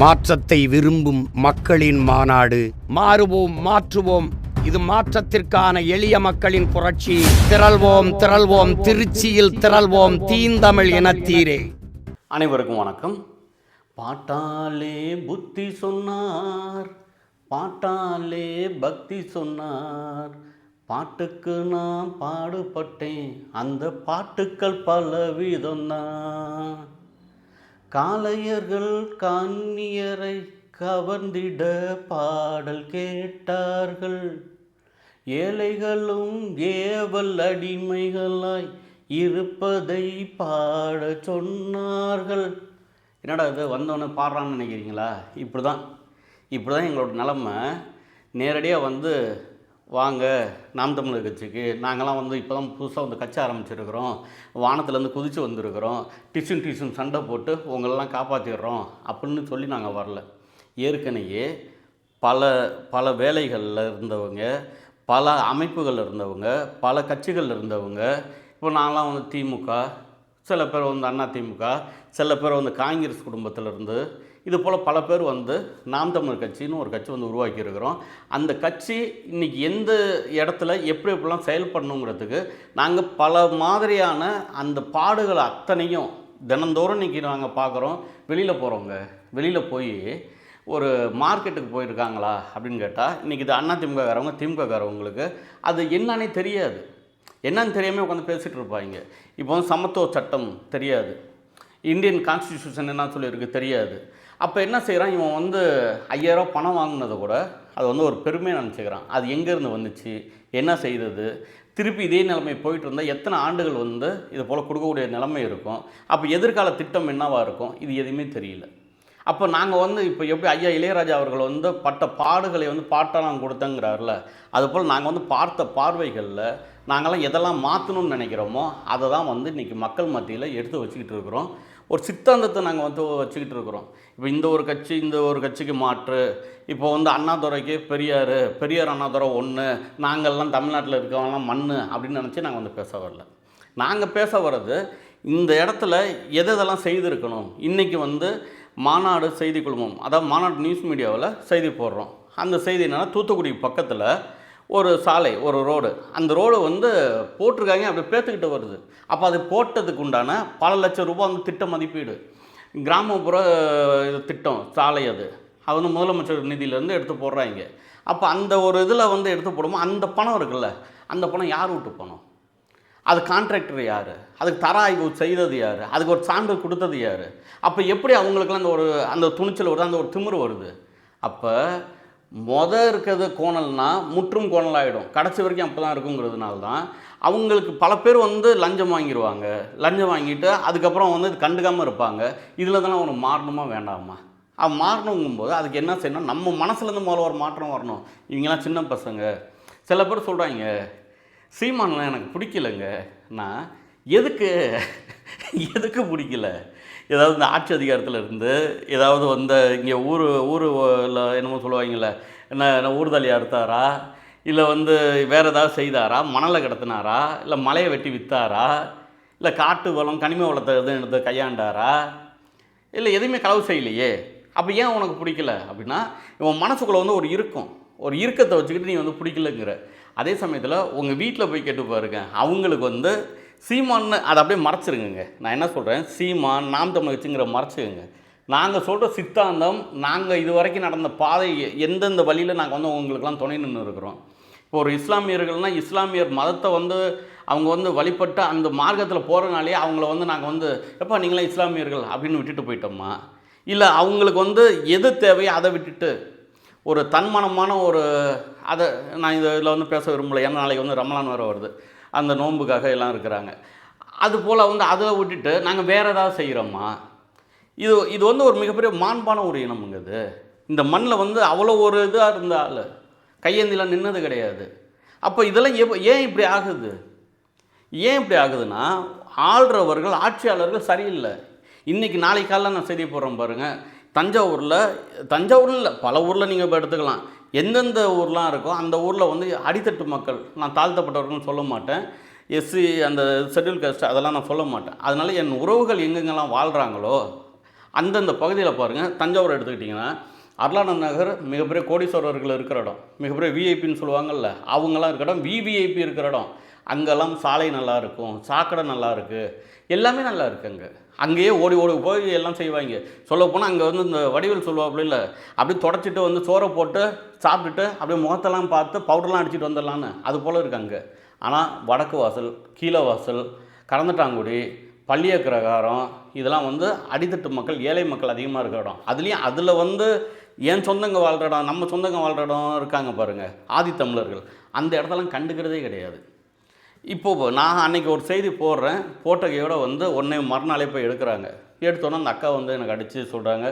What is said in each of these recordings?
மாற்றத்தை விரும்பும் மக்களின் மாநாடு. மாறுவோம் மாற்றுவோம். இது மாற்றத்திற்கான எளிய மக்களின் புரட்சி. திரள்வோம் திரள்வோம். திருச்சியில் திரள்வோம். தீந்தமிழ் இனத்தீரே அனைவருக்கும் வணக்கம். பாட்டாலே புத்தி சொன்னார். பாட்டாலே பக்தி சொன்னார். பாட்டுக்கு நான் பாடுபட்டேன். அந்த பாட்டுக்கள் பலவிதம் தான். காளையர்கள் கண்ணியரை கவர்ந்திட பாடல் கேட்டார்கள். ஏழைகளும் ஏவல் அடிமைகளாய் இருப்பதை பாட சொன்னார்கள். என்னடா இது வந்தவொடனே பாடுறான்னு நினைக்கிறீங்களா? இப்படி தான் இப்படி தான் எங்களோட நிலமை. நேரடியாக வந்து வாங்க நாம் தமிழர் கட்சிக்கு. நாங்களாம் வந்து இப்போ தான் புதுசாக வந்து கட்சி ஆரம்பிச்சிருக்கிறோம். வானத்துலேருந்து குதித்து வந்திருக்கிறோம். டிஷன் டிஷன் சண்டை போட்டு உங்களெல்லாம் காப்பாற்றிடுறோம் அப்படின்னு சொல்லி நாங்கள் வரல. ஏற்கனவே பல பல வேலைகளில் இருந்தவங்க பல அமைப்புகள் இருந்தவங்க பல கட்சிகள் இருந்தவங்க இப்போ நாங்களாம் வந்து திமுக சில பேர் வந்து அண்ணா திமுக சில பேர் வந்து காங்கிரஸ் குடும்பத்தில் இருந்து இது போல் பல பேர் வந்து நாம் தமிழர் கட்சின்னு ஒரு கட்சி வந்து உருவாக்கி இருக்கிறோம் அந்த கட்சி இன்றைக்கி எந்த இடத்துல எப்படி எப்படிலாம் செயல்படணுங்கிறதுக்கு நாங்கள் பல மாதிரியான அந்த பாடுகளை அத்தனையும் தினந்தோறும் இன்றைக்கி நாங்கள் பார்க்குறோம். வெளியில் போகிறவங்க வெளியில் போய் ஒரு மார்க்கெட்டுக்கு போயிருக்காங்களா அப்படின்னு கேட்டால் இன்றைக்கி இது அண்ணா திமுககாரவங்க திமுககாரவங்களுக்கு அது என்னன்னே தெரியாது. என்னன்னு தெரியாமல் உட்காந்து பேசிகிட்டு இருப்பாங்க. இப்போ வந்து சமத்துவ சட்டம் தெரியாது. இந்தியன் கான்ஸ்டிடியூஷன் என்ன சொல்லியிருக்கு தெரியாது. அப்போ என்ன செய்கிறான் இவன் வந்து ஐயாயிரம் பணம் வாங்கினது கூட அது வந்து ஒரு பெருமையாக நினச்சிக்கிறான். அது எங்கேருந்து வந்துச்சு? என்ன செய்தது? திருப்பி இதே நிலைமை போயிட்டு இருந்தால் எத்தனை ஆண்டுகள் வந்து இது போல் கொடுக்கக்கூடிய நிலைமை இருக்கும்? அப்போ எதிர்கால திட்டம் என்னவாக இருக்கும்? இது எதுவுமே தெரியல. அப்போ நாங்கள் வந்து இப்போ எப்படி ஐயா இளையராஜா அவர்கள் வந்து பட்ட பாடுகளை வந்து பாட்டெல்லாம் நாங்கள் கொடுத்தங்கிறாருல அதுபோல் நாங்கள் வந்து பார்த்த பார்வைகளில் நாங்களாம் எதெல்லாம் மாற்றணும்னு நினைக்கிறோமோ அதை தான் வந்து இன்றைக்கி மக்கள் மத்தியில் எடுத்து வச்சுக்கிட்டு இருக்கிறோம். ஒரு சித்தாந்தத்தை நாங்கள் வந்து வச்சுக்கிட்டு இருக்கிறோம். இப்போ இந்த ஒரு கட்சி இந்த ஒரு கட்சிக்கு மாற்று. இப்போ வந்து அண்ணாதுரைக்கு பெரியார் பெரியார் அண்ணாதுரை ஒன்று நாங்கள்லாம் தமிழ்நாட்டில் இருக்கவங்களாம் மண் அப்படின்னு நினச்சி நாங்கள் வந்து பேச வரல. நாங்கள் பேச வர்றது இந்த இடத்துல எது எதெல்லாம் செய்திருக்கணும்? இன்றைக்கி வந்து மாநாடு செய்தி குழுமம் அதாவது மாநாடு நியூஸ் மீடியாவில் செய்தி போடுறோம். அந்த செய்தி என்னென்னா தூத்துக்குடி பக்கத்தில் ஒரு சாலை ஒரு ரோடு. அந்த ரோடு வந்து போட்டிருக்காங்க அப்படி பேத்துக்கிட்டு வருது. அப்போ அது போட்டதுக்கு உண்டான பல லட்சம் ரூபாய் வந்து திட்ட மதிப்பீடு. கிராமப்புற இது திட்டம் சாலை அது. அது வந்து முதலமைச்சர் நிதியிலேருந்து எடுத்து போடுறாங்க. அப்போ அந்த ஒரு இதில் வந்து எடுத்து போடுமோ அந்த பணம் இருக்குல்ல அந்த பணம் யார் விட்டு பணம் அது கான்ட்ராக்டர் யார்? அதுக்கு தர ஆய்வு செய்தது யார்? அதுக்கு ஒரு சான்று கொடுத்தது யார்? அப்போ எப்படி அவங்களுக்குலாம் அந்த ஒரு அந்த துணிச்சல் வருது அந்த ஒரு திமிர் வருது? அப்போ மொதல் இருக்கிறது கோணல்னா முற்றும் கோணல் ஆகிடும் கடைசி வரைக்கும் அப்போ தான் இருக்குங்கிறதுனால தான் அவங்களுக்கு பல பேர் வந்து லஞ்சம் வாங்கிடுவாங்க லஞ்சம் வாங்கிட்டு அதுக்கப்புறம் வந்து இது கண்டுக்காமல் இருப்பாங்க. இதில் தானே அவனுக்கு மாறணுமா வேண்டாமா? அவன் மாறணுங்கும்போது அதுக்கு என்ன செய்யணும்? நம்ம மனசுலேருந்து முதல்ல ஒரு மாற்றம் வரணும். இவங்கெல்லாம் சின்ன பசங்க. சில பேர் சொல்கிறாங்க சீமானெலாம் எனக்கு பிடிக்கலங்க. நான் எதுக்கு எதுக்கு பிடிக்கல? ஏதாவது இந்த ஆட்சி அதிகாரத்தில் இருந்து ஏதாவது வந்து இங்கே ஊர் ஊரில் என்னமோ சொல்லுவாங்கல்ல என்ன என்ன ஊர்தலி அறுத்தாரா? இல்லை வந்து வேறு ஏதாவது செய்தாரா? மணலை கடத்தினாரா? இல்லை மலையை வெட்டி விற்றாரா இல்லை காட்டு வளம் கனிம வளத்தை எதுவும் எடுத்து கையாண்டாரா? இல்லை எதுவுமே களவு செய்யலையே. அப்போ ஏன் உனக்கு பிடிக்கல? அப்படின்னா இவன் மனசுக்குள்ளே வந்து ஒரு இருக்கும். ஒரு இறுக்கத்தை வச்சுக்கிட்டு நீ வந்து பிடிக்கலங்கிற. அதே சமயத்தில் உங்கள் வீட்டில் போய் கேட்டு பாருங்க அவங்களுக்கு வந்து சீமான்னு அதை அப்படியே மறைச்சிருங்க நான் என்ன சொல்கிறேன் சீமான் நாம் தமிழ் வச்சுங்கிற மறைச்சிக்கோங்க நாங்கள் சொல்கிற சித்தாந்தம் நாங்கள் இது வரைக்கும் நடந்த பாதை எந்தெந்த வழியில் நாங்கள் வந்து உங்களுக்கெல்லாம் துணை நின்று இருக்கிறோம்? இப்போ ஒரு இஸ்லாமியர்கள்னால் இஸ்லாமியர் மதத்தை வந்து அவங்க வந்து வழிபட்டு அந்த மார்க்கத்தில் போகிறனாலே அவங்கள வந்து நாங்கள் வந்து எப்போ நீங்களாம் இஸ்லாமியர்கள் அப்படின்னு விட்டுட்டு போயிட்டோமா? இல்லை அவங்களுக்கு வந்து எது தேவையோ அதை விட்டுட்டு ஒரு தன்மானமான ஒரு அதை நான் இதில் வந்து பேச விரும்பலை. ஏன்னா நாளைக்கு வந்து ரமலான் வேறு வருது. அந்த நோன்புக்காக எல்லாம் இருக்கிறாங்க. அது போல் வந்து அதை விட்டுட்டு நாங்கள் வேறு ஏதாவது செய்கிறோமா இது இது வந்து ஒரு மிகப்பெரிய மாண்பான ஒரு இனமுங்க இது. இந்த மண்ணில் வந்து அவ்வளோ ஒரு இதாக இருந்த ஆள் கையேந்திலாம் நின்னது கிடையாது. அப்போ இதெல்லாம் எப்போ ஏன் இப்படி ஆகுது? ஏன் இப்படி ஆகுதுன்னா ஆள்றவர்கள் ஆட்சியாளர்கள் சரியில்லை. இன்றைக்கி நாளைக்கு காலைல நான் செய்தி போடுறேன் பாருங்கள் தஞ்சாவூரில் தஞ்சாவூர்னு இல்லை பல ஊரில் நீங்கள் இப்போ எடுத்துக்கலாம். எந்தெந்த ஊர்லாம் இருக்கோ அந்த ஊரில் வந்து அடித்தட்டு மக்கள் நான் தாழ்த்தப்பட்டவர்கள்னு சொல்ல மாட்டேன். எஸ்சி அந்த ஷெட்யூல் காஸ்ட் அதெல்லாம் நான் சொல்ல மாட்டேன். அதனால் என் உறவுகள் எங்கெங்கெல்லாம் வாழ்கிறாங்களோ அந்தந்த பகுதியில் பாருங்கள் தஞ்சாவூர் எடுத்துக்கிட்டிங்கன்னா அருளானந்த் நகர் மிகப்பெரிய கோடீஸ்வரர்கள் இருக்கிற இடம். மிகப்பெரிய விஐபின்னு சொல்லுவாங்கல்ல அவங்கெல்லாம் இருக்கிற இடம் விவிஐபி இருக்கிற இடம். அங்கெல்லாம் சாலை நல்லா இருக்கும் சாக்கடை நல்லா இருக்குது எல்லாமே நல்லா இருக்கு அங்கே அங்கேயே ஓடி ஓடி போய் எல்லாம் செய்வாங்க. சொல்லப்போனால் அங்கே வந்து இந்த வடிவில் சொல்லுவாப்புல இல்லை அப்படியே தொடச்சிட்டு வந்து சோறை போட்டு சாப்பிட்டுட்டு அப்படியே முகத்தெல்லாம் பார்த்து பவுடர்லாம் அடிச்சுட்டு வந்துடலான்னு. அது போல் இருக்கு அங்கே. ஆனால் வடக்கு வாசல் கீழே வாசல் கறந்துட்டாங்குடி பள்ளியக்கிரகாரம் இதெல்லாம் வந்து அடித்தட்டு மக்கள் ஏழை மக்கள் அதிகமாக இருக்கிற இடம். அதுலேயும் அதில் வந்து என் சொந்தங்க வாழ்கிற இடம் நம்ம சொந்தங்க வாழ்கிற இடம் இருக்காங்க பாருங்கள் ஆதித்தமிழர்கள். அந்த இடத்தெல்லாம் கண்டுக்கிறதே கிடையாது. இப்போது நான் அன்னைக்கு ஒரு செய்தி போடுறேன். போட்டகையோட வந்து உடனே மறுநாளே போய் எடுக்கிறாங்க. எடுத்தோன்னே அந்த அக்கா வந்து எனக்கு அடித்து சொல்கிறாங்க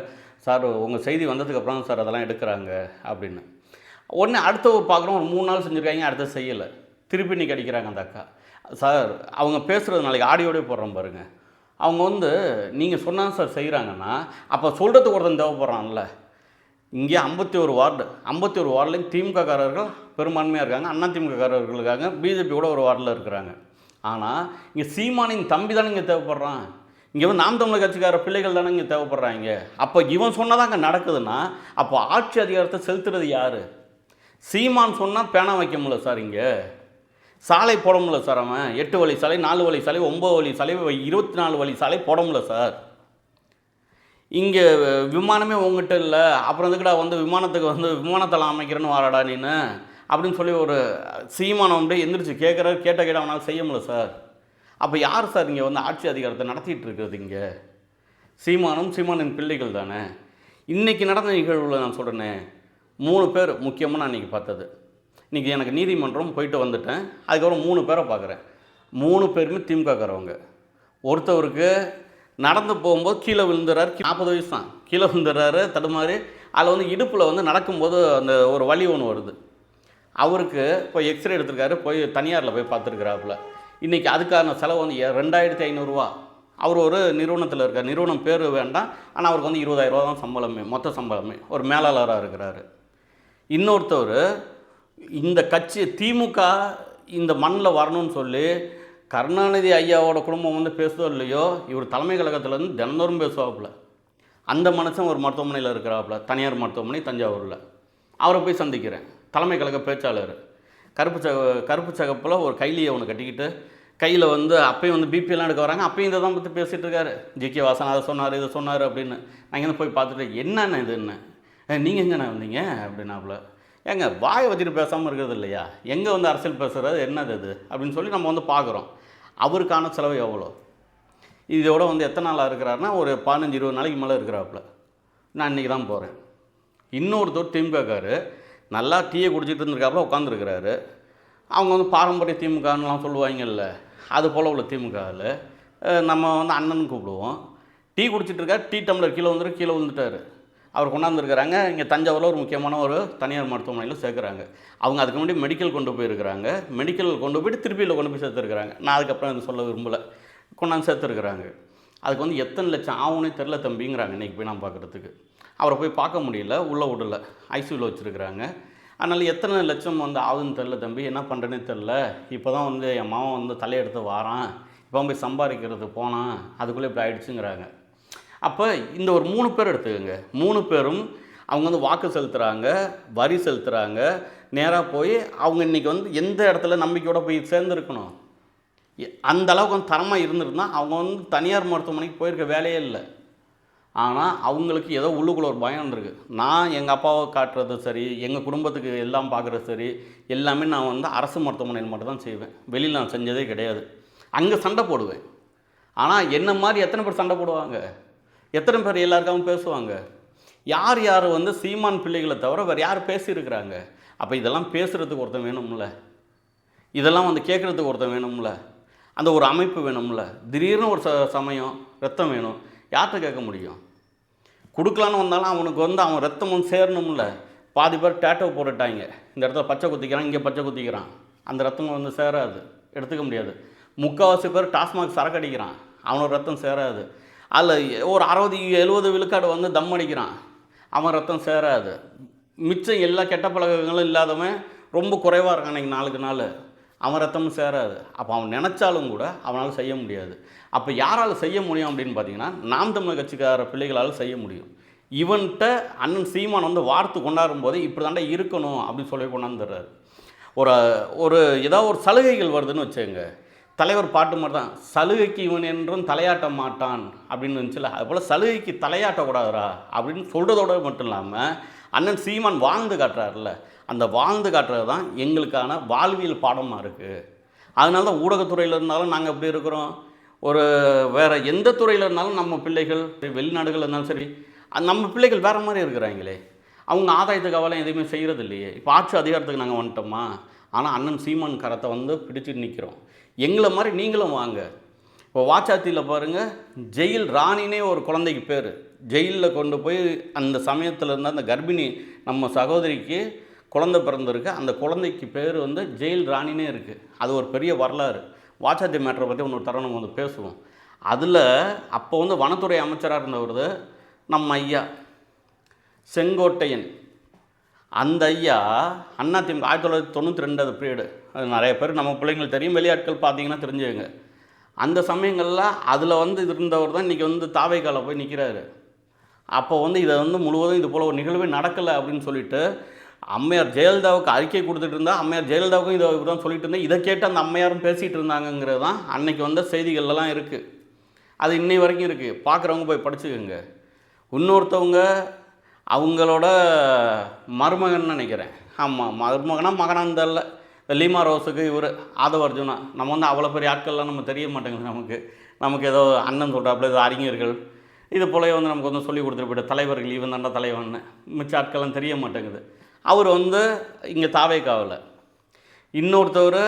சார் உங்கள் செய்தி வந்ததுக்கப்புறம் சார் அதெல்லாம் எடுக்கிறாங்க அப்படின்னு. உடனே அடுத்த பார்க்குறோம் ஒரு மூணு நாள் செஞ்சுருக்காங்க அடுத்த செய்யலை. திருப்பி நீ அடிக்கிறாங்க அந்த அக்கா. சார் அவங்க பேசுகிறது நாளைக்கு ஆடியோடய போடுறோம் பாருங்கள் அவங்க வந்து நீங்கள் சொன்னால் சார் செய்கிறாங்கன்னா அப்போ சொல்கிறதுக்கு ஒருத்தன் தேவைப்படுறான்ல. இங்கே ஐம்பத்தி ஒரு வார்டு ஐம்பத்தி ஒரு வார்டுலையும் திமுககாரர்கள் பெரும்பான்மையாக இருக்காங்க அண்ணா திமுககாரர்கள் இருக்காங்க பிஜேபி கூட ஒரு வார்டில் இருக்கிறாங்க. ஆனால் இங்கே சீமானின் தம்பி தானே இங்கே தேவைப்படுறான். இங்கே வந்து நாம் தமிழர் கட்சிக்கார பிள்ளைகள் தானே இங்கே தேவைப்படுறாங்க. அப்போ இவன் சொன்னதான் அங்கே நடக்குதுன்னா அப்போ ஆட்சி அதிகாரத்தை செலுத்துறது யார்? சீமான் சொன்னால் பேனா வைக்க முடியல சார் இங்கே. சாலை போட முடியல சார் அவன். எட்டு வழி சாலை நாலு வழி சாலை ஒம்பது வழி சாலை இருபத்தி நாலு வழி சாலை போட முடியல சார். இங்கே விமானமே உங்ககிட்ட இல்லை. அப்புறம் எதுக்குடா வந்து விமானத்துக்கு வந்து விமானத்தளம் அமைக்கிறேன்னு வாராடா நீனு? அப்படின்னு சொல்லி ஒரு சீமானம் வந்து எந்திரிச்சு கேட்குறாரு கேட்ட கேட்ட அவனால் செய்ய முடியல சார். அப்போ யார் சார் இங்கே வந்து ஆட்சி அதிகாரத்தை நடத்திட்டு இருக்கிறது இங்கே? சீமானும் சீமானின் பிள்ளைகள் தானே? இன்றைக்கி நடந்த நிகழ்வில் நான் சொல்கிறேனே மூணு பேர் முக்கியமாக நான் இன்றைக்கி பார்த்தது. இன்றைக்கி எனக்கு நீதிமன்றம் போயிட்டு வந்துட்டேன். அதுக்கப்புறம் மூணு பேரை பார்க்குறேன். மூணு பேருமே திமுகக்காரவங்க. ஒருத்தவருக்கு நடந்து போகும்போது கீழே விழுந்துறாரு நாற்பது வயசு தான். கீழே விழுந்துறாரு தடுமாறி அதில் வந்து இடுப்பில் வந்து நடக்கும்போது அந்த ஒரு வழி ஒன்று வருது. அவருக்கு போய் எக்ஸ்ரே எடுத்திருக்காரு போய் தனியாரில் போய் பார்த்துருக்குறாப்புல. இன்றைக்கி அதுக்கான செலவு வந்து ரெண்டாயிரத்தி ஐநூறுரூவா அவர் ஒரு நிறுவனத்தில் இருக்கார். நிறுவனம் பேர் வேண்டாம். ஆனால் அவருக்கு வந்து இருபதாயிரம் ரூபா தான் சம்பளமே மொத்த சம்பளமே. ஒரு மேலாளராக இருக்கிறாரு. இன்னொருத்தவர் இந்த கட்சி திமுக இந்த மண்ணில் வரணும்னு சொல்லி கருணாநிதி ஐயாவோட குடும்பம் வந்து பேசுதோ இல்லையோ இவர் தலைமை கழகத்துலேருந்து தினந்தோறும் பேசுவாப்புல. அந்த மனுஷன் ஒரு மருத்துவமனையில் இருக்கிறாப்புல தனியார் மருத்துவமனை தஞ்சாவூரில். அவரை போய் சந்திக்கிறேன். தலைமை கழக பேச்சாளர். கருப்பு சக கருப்பு சகப்பில் ஒரு கைலியை ஒன்று கட்டிக்கிட்டு கையில் வந்து அப்பையும் வந்து பிபிஎல்லாம் எடுக்க வராங்க. அப்பயும் இதை தான் பற்றி பேசிகிட்டு இருக்காரு. ஜிகே வாசன் அதை சொன்னார் இதை சொன்னார் அப்படின்னு நான் இங்கே போய் பார்த்துட்டு என்னென்ன இதுன்னு நீங்கள் எங்கண்ணே வந்தீங்க? அப்படின்னாப்புல. ஏங்க வாயை வச்சுட்டு பேசாமல் இருக்கிறது இல்லையா? எங்கே வந்து அரசியல் பேசுகிறது என்னது இது? அப்படின்னு சொல்லி நம்ம வந்து பார்க்குறோம். அவருக்கான செலவு எவ்வளோ? இதோட வந்து எத்தனை நாளாக இருக்கிறாருன்னா ஒரு பதினஞ்சு இருபது நாளைக்கு மேலே இருக்கிறாப்புல. நான் இன்றைக்கி தான் போகிறேன் இன்னொருத்தர் திமுகக்காரு நல்லா டீயை குடிச்சிட்டு இருந்திருக்காப்புல உட்காந்துருக்கிறாரு அவங்க வந்து பாரம்பரிய திமுகன்னுலாம் சொல்லுவாங்கல்ல அது போல் உள்ள திமுகவில் நம்ம வந்து அண்ணன் கூப்பிடுவோம். டீ குடிச்சிட்டு டீ டம்ளர் கீழே வந்துரு கீழே விழுந்துட்டாரு. அவர் கொண்டாந்துருக்கிறாங்க. இங்கே தஞ்சாவூரில் ஒரு முக்கியமான ஒரு தனியார் மருத்துவமனையில் சேர்க்குறாங்க. அவங்க அதுக்கு முன்னாடி மெடிக்கல் கொண்டு போயிருக்கிறாங்க. மெடிக்கல் கொண்டு போயிட்டு திருப்பியில் கொண்டு போய் சேர்த்துருக்குறாங்க. நான் அதுக்கப்புறம் இது சொல்ல விரும்பலை. கொண்டாந்து சேர்த்துருக்குறாங்க. அதுக்கு வந்து எத்தனை லட்சம் ஆகும்னே தெரில தம்பிங்கிறாங்க. இன்றைக்கி போய் நான் பார்க்குறதுக்கு. அவரை போய் பார்க்க முடியல. உள்ளே விடல. ஐசியூவில் வச்சுருக்குறாங்க. அதனால் எத்தனை லட்சம் வந்து ஆகுதுன்னு தெரில தம்பி. என்ன பண்ணுறேனே தெரில இப்போ தான் வந்து என் மாமன் வந்து தலையெடுத்து வாரான். இப்போ போய் சம்பாதிக்கிறது போனான். அதுக்குள்ளே இப்படி ஆயிடுச்சுங்கிறாங்க. அப்போ இந்த ஒரு மூணு பேர் எடுத்துக்கோங்க. மூணு பேரும் அவங்க வந்து வாக்கு செலுத்துகிறாங்க வரி செலுத்துகிறாங்க நேராக போய் அவங்க இன்றைக்கி வந்து எந்த இடத்துல நம்பிக்கையோட போய் சேர்ந்துருக்கணும்? எ- அந்த அளவுக்கு வந்து தரமாக இருந்திருந்தா அவங்க வந்து தனியார் மருத்துவமனைக்கு போயிருக்க வேலையே இல்லை. ஆனால் அவங்களுக்கு ஏதோ உள்ளுக்குள்ள ஒரு பயம் இருந்திருக்கு நான் எங்கள் அப்பாவை காட்டுறது சரி எங்கள் குடும்பத்துக்கு எல்லாம் பார்க்குறது சரி எல்லாமே நான் வந்து அரசு மருத்துவமனையில் மட்டும்தான் செய்வேன். வெளியில் நான் செஞ்சதே கிடையாது. அங்கே சண்டை போடுவேன். ஆனால் என்ன மாதிரி எத்தனை பேர் சண்டை போடுவாங்க? எத்தனை பேர் எல்லாருக்காகவும் பேசுவாங்க? யார் யார் வந்து சீமான் பிள்ளைகளை தவிர வேறு யார் பேசியிருக்கிறாங்க? அப்போ இதெல்லாம் பேசுகிறதுக்கு ஒருத்தன் வேணும்ல. இதெல்லாம் வந்து கேட்குறதுக்கு ஒருத்தன் வேணும்ல. அந்த ஒரு அமைப்பு வேணும்ல. திடீர்னு ஒரு ச சமயம் ரத்தம் வேணும். யார்கிட்ட கேட்க முடியும்? கொடுக்கலான்னு வந்தாலும் அவனுக்கு வந்து அவன் ரத்தமும் வந்து சேரணும்ல. பாதி பேர் டேட்டோ போட்டுட்டாங்க. இந்த இடத்துல பச்சை குத்திக்கிறான் இங்கே பச்சை குத்திக்கிறான். அந்த ரத்தம் வந்து சேராது. எடுத்துக்க முடியாது. முக்கால்வாசி பேர் டாஸ்மாக் சரக்கு அடிக்கிறான். அவனோட ரத்தம் சேராது. அதில் ஒரு அறுபது எழுபது விழுக்காடு வந்து தம் அடிக்கிறான். அவன் ரத்தம் சேராது. மிச்சம் எல்லா கெட்ட பழக்கங்களும் இல்லாதவன் ரொம்ப குறைவாக இருக்கான் இன்னைக்கு நாளுக்கு நாள். அவன் ரத்தமும் சேராது. அப்போ அவன் நினச்சாலும் கூட அவனால் செய்ய முடியாது. அப்போ யாரால் செய்ய முடியும் அப்படின்னு பார்த்தீங்கன்னா நாம் தமிழ் கட்சிக்கார பிள்ளைகளால் செய்ய முடியும். இவன்கிட்ட அண்ணன் சீமான் வந்து வார்த்து கொண்டாடும் போது இப்படி தாண்டா இருக்கணும் அப்படின்னு சொல்லி கொண்டாந்துடுறாரு. ஒரு ஒரு ஏதாவது ஒரு சலுகைகள் வருதுன்னு வச்சுங்க தலைவர் பாட்டு மாதிரி தான் சலுகைக்கு இவன் என்றும் தலையாட்ட மாட்டான் அப்படின்னு இருந்துச்சுல அதுபோல் சலுகைக்கு தலையாட்டக்கூடாதுரா அப்படின்னு சொல்கிறதோட மட்டும் இல்லாமல் அண்ணன் சீமான் வாழ்ந்து காட்டுறாருல்ல அந்த வாழ்ந்து காட்டுறது தான் எங்களுக்கான வாழ்வியல் பாடமாக இருக்குது அதனால தான் ஊடகத்துறையில் இருந்தாலும் நாங்கள் எப்படி இருக்கிறோம். ஒரு வேறு எந்த துறையில் இருந்தாலும் நம்ம பிள்ளைகள் வெளிநாடுகள் இருந்தாலும் சரி அது நம்ம பிள்ளைகள் வேறு மாதிரி இருக்கிறாங்களே. அவங்க ஆதாயத்துக்கு அவலம் எதுவுமே செய்கிறது இல்லையே. இப்போ ஆட்சி அதிகாரத்துக்கு நாங்கள் வந்துட்டோமா? ஆனால் அண்ணன் சீமான் கரத்தை வந்து பிடிச்சிட்டு நிற்கிறோம் எங்களை மாதிரி நீங்களும் வாங்க. இப்போ வாச்சாத்தியில் பாருங்கள் ஜெயில் ராணினே ஒரு குழந்தைக்கு பேர். ஜெயிலில் கொண்டு போய் அந்த சமயத்தில் இருந்த அந்த கர்ப்பிணி நம்ம சகோதரிக்கு குழந்தை பிறந்திருக்கு. அந்த குழந்தைக்கு பேர் வந்து ஜெயில் ராணினே இருக்குது அது ஒரு பெரிய வரலாறு. வாச்சாத்தி மேட்டரை பற்றி இன்னொரு தரம் நம்ம வந்து பேசுவோம். அதில் அப்போ வந்து வனத்துறை அமைச்சராக இருந்தவர் நம்ம ஐயா செங்கோட்டையன். அந்த ஐயா அண்ணா திமுக ஆயிரத்தி தொள்ளாயிரத்தி தொண்ணூற்றி ரெண்டு அது பீரியடு அது நிறைய பேர் நம்ம பிள்ளைங்களுக்கு தெரியும் வெளியாட்கள் பார்த்தீங்கன்னா தெரிஞ்சுங்க அந்த சமயங்களில் அதில் வந்து இருந்தவர் தான் இன்றைக்கி வந்து தாவைக்கால போய் நிற்கிறாரு அப்போ வந்து இதை வந்து முழுவதும் இது போல் ஒரு நிகழ்வே நடக்கலை அப்படின்னு சொல்லிட்டு அம்மையார் ஜெயலலிதாவுக்கு அறிக்கை கொடுத்துட்டு இருந்தா அம்மையார் ஜெயலலிதாவுக்கும் இதை தான் சொல்லிட்டு இருந்தேன் இதை கேட்டு அந்த அம்மையாரும் பேசிகிட்டு இருந்தாங்கங்கிறது தான் அன்னைக்கு வந்த செய்திகள்லாம் இருக்குது அது இன்னை வரைக்கும் இருக்குது பார்க்குறவங்க போய் படிச்சுக்கோங்க. இன்னொருத்தவங்க அவங்களோட மருமகன் நினைக்கிறேன். ஆமாம் மருமகனா மகனாக தெரில லீமா ரோஸுக்கு இவர் ஆதவ அர்ஜுனா. நம்ம வந்து அவ்வளோ பெரிய ஆட்கள்லாம் நம்ம தெரிய மாட்டேங்குது நமக்கு. நமக்கு ஏதோ அண்ணன் சொல்கிறாப்புல ஏதோ அறிஞர்கள். இது போல வந்து நமக்கு வந்து சொல்லி கொடுத்துட்டு போய்ட்டு தலைவர்கள் இவன் தாண்டா தலைவன் மிச்ச ஆட்கள்லாம் தெரிய மாட்டேங்குது. அவர் வந்து இங்கே தாவேக்காவில். இன்னொருத்தவர்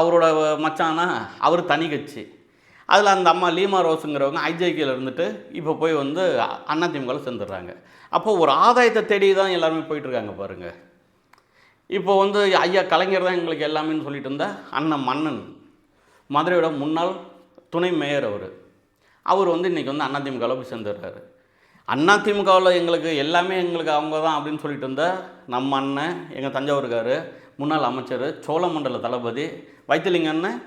அவரோட மச்சானா அவர் தனி கட்சி. அதில் அந்த அம்மா லீமா ரோஸுங்கிறவங்க ஐஜேகேல இருந்துட்டு இப்போ போய் வந்து அதிமுகவில் சேர்ந்துடுறாங்க. அப்போ ஒரு ஆதாயத்தை தேடி தான் எல்லாருமே போயிட்டுருக்காங்க பாருங்கள் இப்போ வந்து ஐயா கலைஞர் தான் எங்களுக்கு எல்லாமேன்னு சொல்லிட்டு இருந்த அண்ணன் மன்னன் மதுரையோட முன்னாள் துணை மேயர் அவர். அவர் வந்து இன்றைக்கி வந்து அதிமுகவில் போய் சேர்ந்துடுறாரு. அதிமுகவில் எங்களுக்கு எல்லாமே எங்களுக்கு அவங்க தான் அப்படின்னு சொல்லிட்டு இருந்த நம்ம அண்ணன் எங்கள் தஞ்சாவூருக்காரு முன்னாள் அமைச்சர் சோழமண்டல தளபதி வைத்திலிங்க அண்ணன்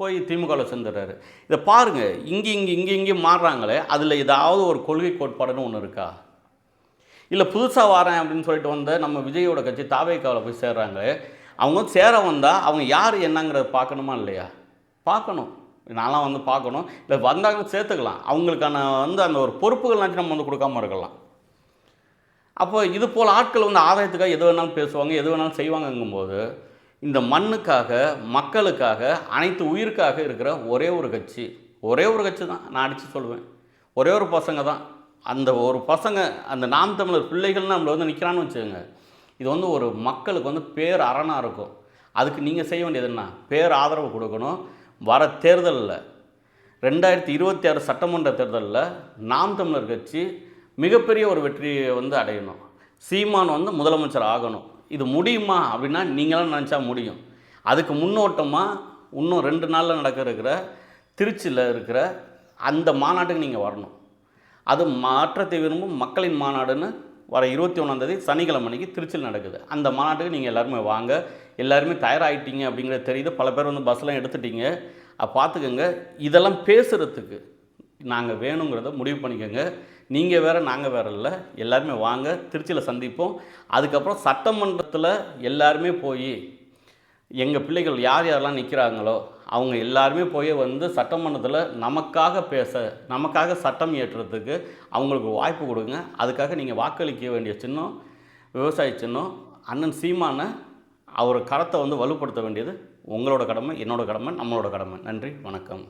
போய் திமுகவில் சேர்ந்துடுறாரு. இதை பாருங்கள் இங்கே இங்கே இங்கே இங்கே மாறுறாங்களே அதில் ஏதாவது ஒரு கொள்கை கோட்பாடுன்னு ஒன்று இருக்கா? இல்லை புதுசாக வரேன் அப்படின்னு சொல்லிட்டு வந்த நம்ம விஜயோட கட்சி தாவேக்காவில் போய் சேர்றாங்க அவங்க சேர வந்தால் அவங்க யார் என்னங்கிறத பார்க்கணுமா இல்லையா? பார்க்கணும். நான்லாம் வந்து பார்க்கணும். இல்லை வந்தாங்கன்னு சேர்த்துக்கலாம். அவங்களுக்கான வந்து அந்த ஒரு பொறுப்புகள்னாச்சும் நம்ம வந்து கொடுக்காம இருக்கலாம். அப்போ இது போல் ஆட்கள் வந்து ஆதாயத்துக்காக எது வேணாலும் பேசுவாங்க எது வேணாலும் செய்வாங்கங்கும்போது இந்த மண்ணுக்காக மக்களுக்காக அனைத்து உயிருக்காக இருக்கிற ஒரே ஒரு கட்சி. ஒரே ஒரு கட்சி தான் நான் அடித்து சொல்லுவேன் ஒரே ஒரு பசங்க தான். அந்த ஒரு பசங்க அந்த நாம் தமிழர் பிள்ளைகள்னு நம்மள வந்து நிற்கிறான்னு வச்சுக்கோங்க. இது வந்து ஒரு மக்களுக்கு வந்து பேர் அரணாக இருக்கும். அதுக்கு நீங்கள் செய்ய வேண்டியது என்ன? பேர் ஆதரவு கொடுக்கணும். வர தேர்தலில் ரெண்டாயிரத்தி இருபத்தி ஆறு சட்டமன்ற தேர்தலில் நாம் தமிழர் கட்சி மிகப்பெரிய ஒரு வெற்றியை வந்து அடையணும். சீமான் வந்து முதலமைச்சர் ஆகணும். இது முடியுமா அப்படின்னா நீங்களாம் நினச்சா முடியும். அதுக்கு முன்னோட்டமாக இன்னும் ரெண்டு நாளில் நடக்க இருக்கிற திருச்சியில் இருக்கிற அந்த மாநாட்டுக்கு நீங்கள் வரணும். அது மாற்றத்தை விரும்பும் மக்களின் மாநாடுன்னு வர இருபத்தி ஒன்றாந்தேதி சனிக்கிழமை அன்னைக்கு திருச்சியில் நடக்குது. அந்த மாநாட்டுக்கு நீங்கள் எல்லாருமே வாங்க. எல்லாருமே தயாராகிட்டீங்க அப்படிங்கிறது தெரியுது. பல பேர் வந்து பஸ்லாம் எடுத்துட்டீங்க. பார்த்துக்கோங்க. இதெல்லாம் பேசுகிறதுக்கு நாங்கள் வேணுங்கிறத முடிவு பண்ணிக்கோங்க. நீங்கள் வேறு நாங்கள் வேறு இல்லை. எல்லாருமே வாங்க திருச்சியில் சந்திப்போம். அதுக்கப்புறம் சட்டமன்றத்தில் எல்லாருமே போய் எங்கள் பிள்ளைகள் யார் யாரெல்லாம் நிற்கிறாங்களோ அவங்க எல்லாருமே போய் வந்து சட்டமன்றத்தில் நமக்காக பேச நமக்காக சட்டம் இயற்றுறதுக்கு அவங்களுக்கு வாய்ப்பு கொடுங்க. அதுக்காக நீங்கள் வாக்களிக்க வேண்டிய சின்னம் விவசாய சின்னம் அண்ணன் சீமானை அவர் கரத்தை வந்து வலுப்படுத்த வேண்டியது உங்களோட கடமை என்னோட கடமை நம்மளோட கடமை. நன்றி வணக்கம்.